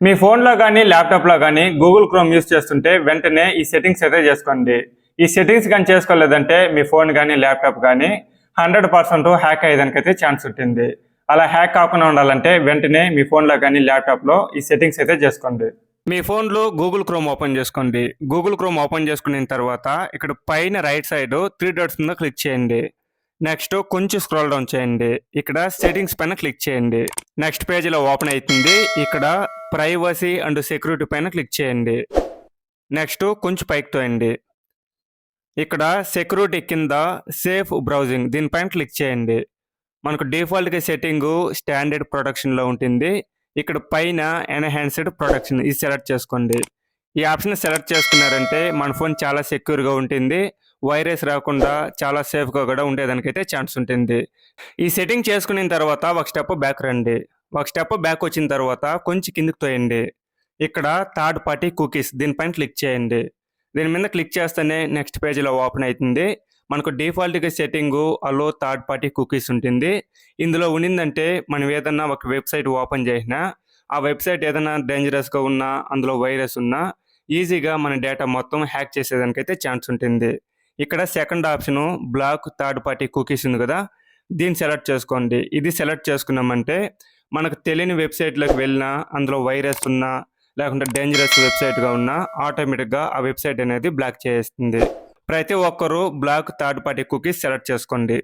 మీ ఫోన్లో కానీ ల్యాప్టాప్లో కానీ గూగుల్ క్రోమ్ యూస్ చేస్తుంటే వెంటనే ఈ సెట్టింగ్స్ అయితే చేసుకోండి. ఈ సెట్టింగ్స్ కానీ చేసుకోలేదంటే మీ ఫోన్ కానీ ల్యాప్టాప్ కానీ హండ్రెడ్ పర్సెంట్ హ్యాక్ అయ్యేదానికైతే ఛాన్స్ ఉంటుంది. అలా హ్యాక్ కాకుండా ఉండాలంటే వెంటనే మీ ఫోన్లో కానీ ల్యాప్టాప్లో ఈ సెట్టింగ్స్ అయితే చేసుకోండి. మీ ఫోన్లో గూగుల్ క్రోమ్ ఓపెన్ చేసుకోండి. గూగుల్ క్రోమ్ ఓపెన్ చేసుకున్న తర్వాత ఇక్కడ పైన రైట్ సైడ్ త్రీ డాట్స్ మీద క్లిక్ చేయండి. నెక్స్ట్ కొంచెం స్క్రోల్ డౌన్ చేయండి. ఇక్కడ సెట్టింగ్స్ పైన క్లిక్ చేయండి. నెక్స్ట్ పేజీలో ఓపెన్ అవుతుంది ఇక్కడ ప్రైవసీ అండ్ సెక్యూరిటీ పైన క్లిక్ చేయండి. నెక్స్ట్ కొంచెం పైకి తోయండి. ఇక్కడ సెక్యూరిటీ కింద సేఫ్ బ్రౌజింగ్ దీనిపైన క్లిక్ చేయండి. మనకు డిఫాల్ట్గా సెట్టింగ్ స్టాండర్డ్ ప్రొడక్షన్లో ఉంటుంది. ఇక్కడ పైన ఎన్హాన్స్డ్ ప్రొడక్షన్ ఇది సెలెక్ట్ చేసుకోండి. ఈ ఆప్షన్ సెలెక్ట్ చేసుకున్నారంటే మన ఫోన్ చాలా సెక్యూర్గా ఉంటుంది. వైరస్ రాకుండా చాలా సేఫ్గా కూడా ఉండేదానికైతే ఛాన్స్ ఉంటుంది. ఈ సెట్టింగ్ చేసుకున్న తర్వాత ఒక స్టెప్ బ్యాక్ రండి. ఒక స్టెప్ బ్యాక్ వచ్చిన తర్వాత కొంచెం కిందికి తోయండి. ఇక్కడ థర్డ్ పార్టీ కుకీస్ దీనిపైన క్లిక్ చేయండి. దీని మీద క్లిక్ చేస్తేనే నెక్స్ట్ పేజీలో ఓపెన్ అవుతుంది. మనకు డిఫాల్ట్గా setting allow third party cookies ఉంటుంది. ఇందులో ఉన్నిందంటే మనం ఏదన్నా ఒక వెబ్సైట్ ఓపెన్ చేసినా ఆ వెబ్సైట్ ఏదైనా డేంజరస్గా ఉన్నా అందులో వైరస్ ఉన్నా ఈజీగా మన డేటా మొత్తం హ్యాక్ చేసేదానికైతే ఛాన్స్ ఉంటుంది. ఇక్కడ second option block third party cookies ఉంది కదా దీన్ని సెలెక్ట్ చేసుకోండి. ఇది సెలెక్ట్ చేసుకున్నామంటే మనకు తెలియని వెబ్సైట్లోకి వెళ్ళినా అందులో వైరస్ ఉన్నా లేకుంటే డేంజరస్ వెబ్సైట్గా ఉన్నా ఆటోమేటిక్గా ఆ వెబ్సైట్ అనేది బ్లాక్ చేస్తుంది. ప్రతి ఒక్కరూ block third party cookies select చేసుకోండి.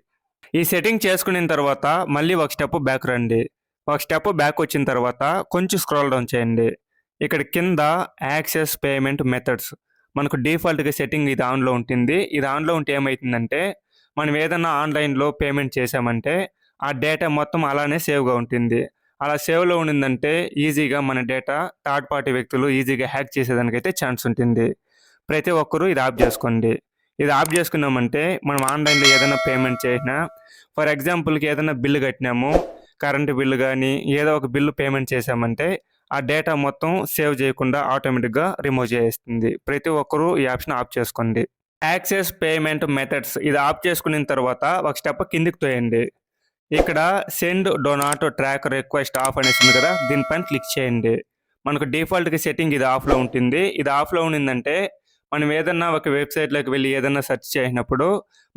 ఈ సెట్టింగ్ చేసుకున్న తర్వాత మళ్ళీ ఒక స్టెప్ బ్యాక్ రండి. ఒక స్టెప్ బ్యాక్ వచ్చిన తర్వాత కొంచెం స్క్రోల్ డౌన్ చేయండి. ఇక్కడ కింద యాక్సెస్ పేమెంట్ మెథడ్స్ మనకు డిఫాల్ట్గా సెట్టింగ్ ఇది ఆన్లో ఉంటుంది. ఇది ఆన్లో ఉంటే ఏమవుతుందంటే మనం ఏదైనా ఆన్లైన్లో పేమెంట్ చేసామంటే ఆ డేటా మొత్తం అలానే సేవ్గా ఉంటుంది. అలా సేవ్లో ఉండిందంటే ఈజీగా మన డేటా థర్డ్ పార్టీ వ్యక్తులు ఈజీగా హ్యాక్ చేసేదానికైతే ఛాన్స్ ఉంటుంది. ప్రతి ఒక్కరూ ఇది ఆఫ్ చేసుకోండి. ఇది ఆఫ్ చేసుకున్నామంటే మనం ఆన్లైన్లో ఏదైనా పేమెంట్ చేసినా ఫర్ ఎగ్జాంపుల్కి ఏదైనా బిల్లు కట్టినాము కరెంటు బిల్లు కానీ ఏదో ఒక బిల్లు పేమెంట్ చేసామంటే ఆ డేటా మొత్తం సేవ్ చేయకుండా ఆటోమేటిక్గా రిమూవ్ చేస్తుంది. ప్రతి ఒక్కరూ ఈ ఆప్షన్ ఆఫ్ చేసుకోండి. యాక్సెస్ పేమెంట్ మెథడ్స్ ఇది ఆఫ్ చేసుకున్న తర్వాత ఒక స్టెప్ కిందికి తోయండి. ఇక్కడ send do not track request off అనేసి ఉంది కదా దీనిపైన క్లిక్ చేయండి. మనకు డిఫాల్ట్గా సెట్టింగ్ ఇది ఆఫ్లో ఉంటుంది. ఇది ఆఫ్లో ఉండిందంటే మనం ఏదన్నా ఒక వెబ్సైట్లోకి వెళ్ళి ఏదన్నా సెర్చ్ చేసినప్పుడు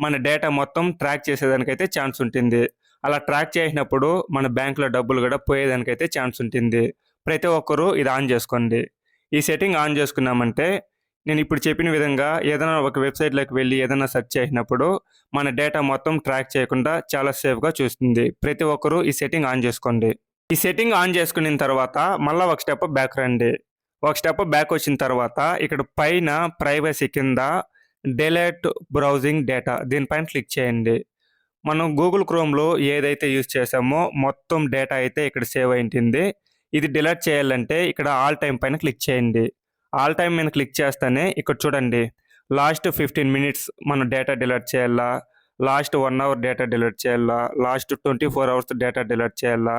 మన డేటా మొత్తం ట్రాక్ చేసేదానికైతే ఛాన్స్ ఉంటుంది. అలా ట్రాక్ చేసినప్పుడు మన బ్యాంకులో డబ్బులు కూడా పోయేదానికైతే ఛాన్స్ ఉంటుంది. ప్రతి ఒక్కరూ ఇది ఆన్ చేసుకోండి. ఈ సెట్టింగ్ ఆన్ చేసుకున్నామంటే నేను ఇప్పుడు చెప్పిన విధంగా ఏదైనా ఒక వెబ్సైట్లోకి వెళ్ళి ఏదైనా సెర్చ్ చేసినప్పుడు మన డేటా మొత్తం ట్రాక్ చేయకుండా చాలా సేఫ్గా చూస్తుంది. ప్రతి ఒక్కరూ ఈ సెట్టింగ్ ఆన్ చేసుకోండి. ఈ సెట్టింగ్ ఆన్ చేసుకున్న తర్వాత మళ్ళీ ఒక స్టెప్ బ్యాక్ రండి. ఒక స్టెప్ బ్యాక్ వచ్చిన తర్వాత ఇక్కడ పైన ప్రైవసీ కింద డెలెట్ బ్రౌజింగ్ డేటా దీనిపైన క్లిక్ చేయండి. మనం గూగుల్ క్రోమ్లో ఏదైతే యూజ్ చేసామో మొత్తం డేటా అయితే ఇక్కడ సేవ్ అయింటుంది. ఇది డిలీట్ చేయాలంటే ఇక్కడ ఆల్ టైం పైన క్లిక్ చేయండి. ఆల్ టైం మీద క్లిక్ చేస్తేనే ఇక్కడ చూడండి. లాస్ట్ ఫిఫ్టీన్ మినిట్స్ మనం డేటా డిలీట్ చేయాలా? Last one hour data delete చేయాలా? Last twenty four hours data delete చేయాలా?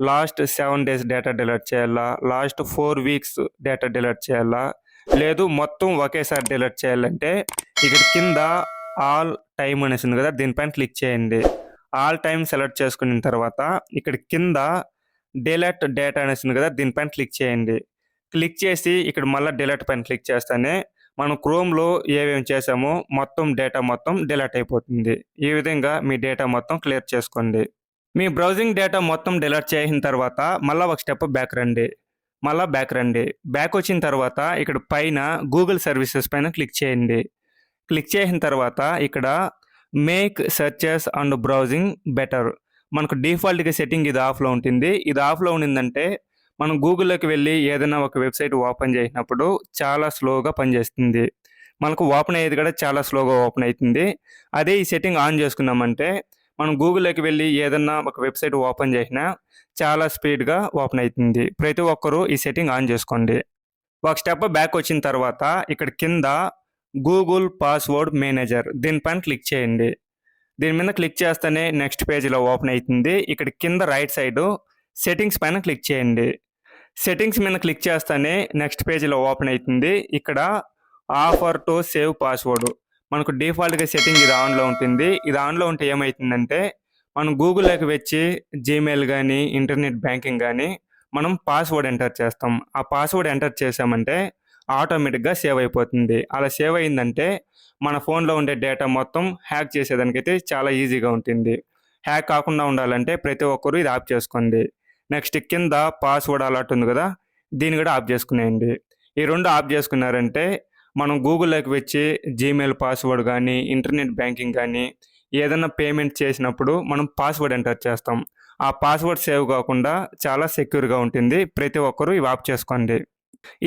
Last seven days data delete చేయాలా? Last four weeks data delete చేయాలా? లేదు మొత్తం ఒకేసారి డిలీట్ చేయాలంటే ఇక్కడ కింద ఆల్ టైం అనేసి ఉంది కదా దీనిపైన క్లిక్ చేయండి. ఆల్ టైం సెలెక్ట్ చేసుకున్న తర్వాత ఇక్కడ కింద డిలీట్ డేటా అనేసి ఉంది కదా దీనిపైన క్లిక్ చేయండి. క్లిక్ చేసి ఇక్కడ మళ్ళీ డిలీట్ పైన క్లిక్ చేస్తేనే మనం క్రోమ్లో ఏమేమి చేసామో మొత్తం డేటా మొత్తం డిలీట్ అయిపోతుంది. ఈ విధంగా మీ డేటా మొత్తం క్లియర్ చేసుకోండి. మీ బ్రౌజింగ్ డేటా మొత్తం డిలీట్ చేసిన తర్వాత మళ్ళీ ఒక స్టెప్ బ్యాక్ రండి. మళ్ళీ బ్యాక్ రండి. బ్యాక్ వచ్చిన తర్వాత ఇక్కడ పైన గూగుల్ సర్వీసెస్ పైన క్లిక్ చేయండి. క్లిక్ చేసిన తర్వాత ఇక్కడ make searches and browsing better. మనకు డిఫాల్ట్గా సెట్టింగ్ ఇది ఆఫ్లో ఉంటుంది ఇది ఆఫ్లో ఉండిందంటే మనం గూగుల్లోకి వెళ్ళి ఏదైనా ఒక వెబ్సైట్ ఓపెన్ చేసినప్పుడు చాలా స్లోగా పనిచేస్తుంది. మనకు ఓపెన్ అయ్యేది కూడా చాలా స్లోగా ఓపెన్ అవుతుంది అదే ఈ సెట్టింగ్ ఆన్ చేసుకున్నామంటే మనం గూగుల్లోకి వెళ్ళి ఏదన్నా ఒక వెబ్సైట్ ఓపెన్ చేసినా చాలా స్పీడ్గా ఓపెన్ అవుతుంది ప్రతి ఒక్కరూ ఈ సెట్టింగ్ ఆన్ చేసుకోండి. ఒక స్టెప్ బ్యాక్ వచ్చిన తర్వాత ఇక్కడ కింద గూగుల్ పాస్వర్డ్ మేనేజర్ దీనిపైన క్లిక్ చేయండి. దీని మీద క్లిక్ చేస్తేనే నెక్స్ట్ పేజీలో ఓపెన్ అవుతుంది ఇక్కడ కింద రైట్ సైడ్ సెట్టింగ్స్ పైన క్లిక్ చేయండి. సెట్టింగ్స్ మీద క్లిక్ చేస్తేనే నెక్స్ట్ పేజీలో ఓపెన్ అవుతుంది ఇక్కడ ఆఫర్ టు సేవ్ పాస్వర్డ్ మనకు డిఫాల్ట్గా సెట్టింగ్ ఇది ఆన్లో ఉంటుంది. ఇది ఆన్లో ఉంటే ఏమవుతుందంటే మనం గూగుల్లోకి వచ్చి జీమెయిల్ కానీ ఇంటర్నెట్ బ్యాంకింగ్ కానీ మనం పాస్వర్డ్ ఎంటర్ చేస్తాం. ఆ పాస్వర్డ్ ఎంటర్ చేసామంటే ఆటోమేటిక్గా సేవ్ అయిపోతుంది. అలా సేవ్ అయిందంటే మన ఫోన్లో ఉండే డేటా మొత్తం హ్యాక్ చేసేదానికైతే చాలా ఈజీగా ఉంటుంది. హ్యాక్ కాకుండా ఉండాలంటే ప్రతి ఒక్కరూ ఇది ఆఫ్ చేసుకోండి. నెక్స్ట్ కింద పాస్వర్డ్ అలర్ట్ ఉంది కదా దీన్ని కూడా ఆఫ్ చేసుకునేయండి. ఈ రెండు ఆఫ్ చేసుకున్నారంటే మనం గూగుల్లోకి వచ్చి జీమెయిల్ పాస్వర్డ్ కానీ ఇంటర్నెట్ బ్యాంకింగ్ కానీ ఏదైనా పేమెంట్ చేసినప్పుడు మనం పాస్వర్డ్ ఎంటర్ చేస్తాం. ఆ పాస్వర్డ్ సేవ్ కాకుండా చాలా సెక్యూర్గా ఉంటుంది. ప్రతి ఒక్కరూ ఇవి ఆఫ్ చేసుకోండి.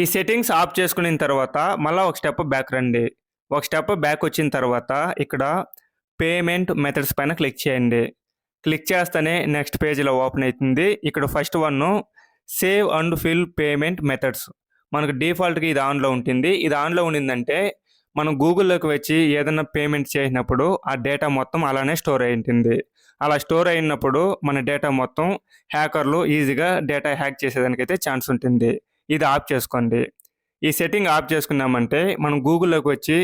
ఈ సెట్టింగ్స్ ఆఫ్ చేసుకున్న తర్వాత మళ్ళీ ఒక స్టెప్ బ్యాక్ రండి. ఒక స్టెప్ బ్యాక్ వచ్చిన తర్వాత ఇక్కడ పేమెంట్ మెథడ్స్ పైన క్లిక్ చేయండి. క్లిక్ చేస్తేనే నెక్స్ట్ పేజీలో ఓపెన్ అవుతుంది. ఇక్కడ first one save and fill payment methods మనకు డిఫాల్ట్గా ఇది ఆన్లో ఉంటుంది. ఇది ఆన్లో ఉండిందంటే మనం గూగుల్లోకి వచ్చి ఏదైనా పేమెంట్ చేసినప్పుడు ఆ డేటా మొత్తం అలానే స్టోర్ అయి ఉంటుంది. అలా స్టోర్ అయినప్పుడు మన డేటా మొత్తం హ్యాకర్లు ఈజీగా డేటా హ్యాక్ చేసేదానికైతే ఛాన్స్ ఉంటుంది. ఇది ఆఫ్ చేసుకోండి. ఈ సెట్టింగ్ ఆఫ్ చేసుకున్నామంటే మనం గూగుల్లోకి వచ్చి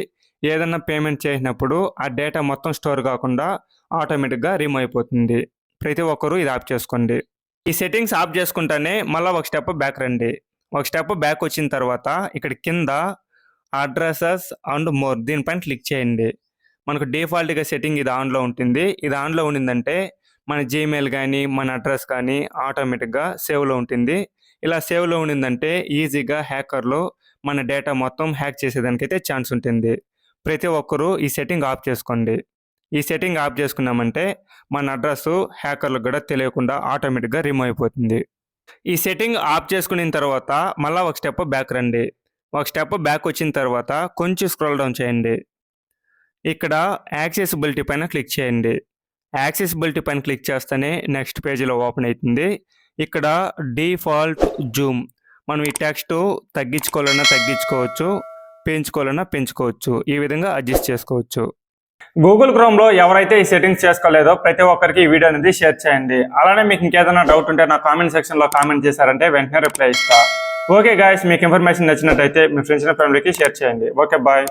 ఏదైనా పేమెంట్ చేసినప్పుడు ఆ డేటా మొత్తం స్టోర్ కాకుండా ఆటోమేటిక్గా రిమూవ్ అయిపోతుంది. ప్రతి ఒక్కరూ ఇది ఆఫ్ చేసుకోండి. ఈ సెట్టింగ్స్ ఆఫ్ చేసుకుంటానే మళ్ళీ ఒక స్టెప్ బ్యాక్ రండి. ఒక స్టెప్ బ్యాక్ వచ్చిన తర్వాత ఇక్కడ కింద అడ్రసెస్ అండ్ మోర్ దీనిపైన క్లిక్ చేయండి. మనకు డిఫాల్ట్గా సెట్టింగ్ ఇది ఆన్లో ఉంటుంది. ఇది ఆన్లో ఉండిందంటే మన జీమెయిల్ కానీ మన అడ్రస్ కానీ ఆటోమేటిక్గా సేవ్లో ఉంటుంది. ఇలా సేవ్లో ఉండిందంటే ఈజీగా హ్యాకర్లో మన డేటా మొత్తం హ్యాక్ చేసేదానికైతే ఛాన్స్ ఉంటుంది. ప్రతి ఒక్కరూ ఈ సెట్టింగ్ ఆఫ్ చేసుకోండి. ఈ సెట్టింగ్ ఆఫ్ చేసుకున్నామంటే మన అడ్రస్ హ్యాకర్లకు కూడా తెలియకుండా ఆటోమేటిక్గా రిమూవ్ అయిపోతుంది. ఈ సెట్టింగ్ ఆఫ్ చేసుకున్న తర్వాత మళ్ళీ ఒక స్టెప్ బ్యాక్ రండి. ఒక స్టెప్ బ్యాక్ వచ్చిన తర్వాత కొంచెం స్క్రోల్ డౌన్ చేయండి. ఇక్కడ యాక్సెసిబిలిటీ పైన క్లిక్ చేయండి. యాక్సెసిబిలిటీ పైన క్లిక్ చేస్తేనే నెక్స్ట్ పేజీలో ఓపెన్ అవుతుంది. ఇక్కడ డిఫాల్ట్ జూమ్. మనం ఈ టెక్స్ట్ తగ్గించుకోవాలన్నా తగ్గించుకోవచ్చు పెంచుకోవాలన్నా పెంచుకోవచ్చు. ఈ విధంగా అడ్జస్ట్ చేసుకోవచ్చు. గూగుల్ క్రోమ్లో ఎవరైతే ఈ సెట్టింగ్స్ చేసుకోలేదో ప్రతి ఒక్కరికి ఈ వీడియో అనేది షేర్ చేయండి. అలానే మీకు ఇంకేదైనా డౌట్ ఉంటే నా కామెంట్ సెక్షన్లో కామెంట్ చేశారంటే వెంటనే రిప్లై ఇస్తా. ఓకే గాయస్ మీకు ఇన్ఫర్మేషన్ నచ్చినట్టయితే మీ ఫ్రెండ్స్ అండ్ ఫ్యామిలీకి షేర్ చేయండి. Okay bye